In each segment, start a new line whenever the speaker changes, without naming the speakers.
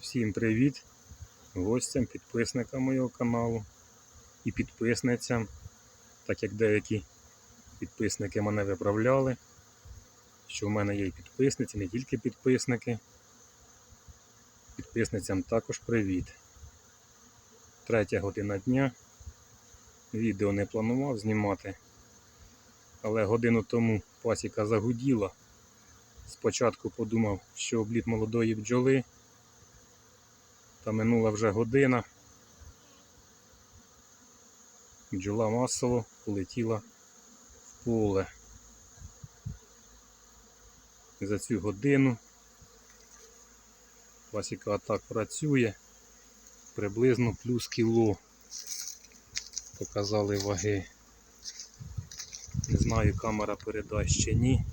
Всім привіт гостям, підписникам моєго каналу і підписницям, так як деякі підписники мене виправляли, що в мене є і підписниці, не тільки підписники. Підписницям також привіт. Третя година дня. Відео не планував знімати, але годину тому пасіка загуділа. Спочатку подумав, що обліт молодої бджоли. Та минула вже година. Бджола масово полетіла в поле. За цю годину пасіка так працює приблизно плюс кіло. Показали ваги. Не знаю, камера передасть чи ні.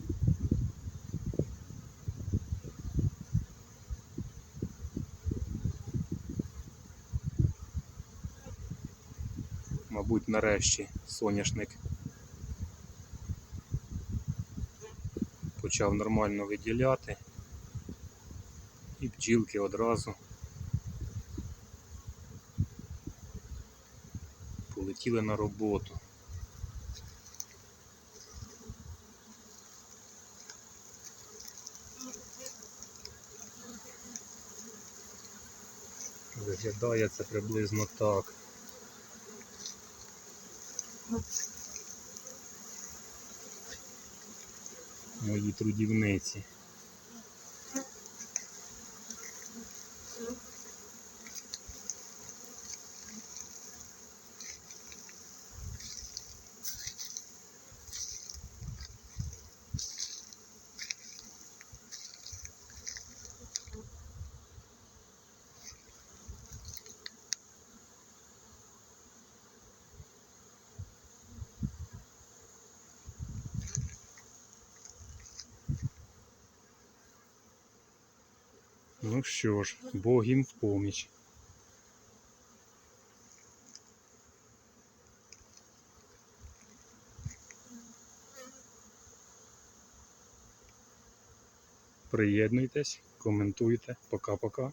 Мабуть, нарешті соняшник почав нормально виділяти і бджілки одразу полетіли на роботу. Виглядає це приблизно так. Мої трудівниці. Ну що ж, Бог їм в поміч. Приєднуйтесь, коментуйте. Пока-пока.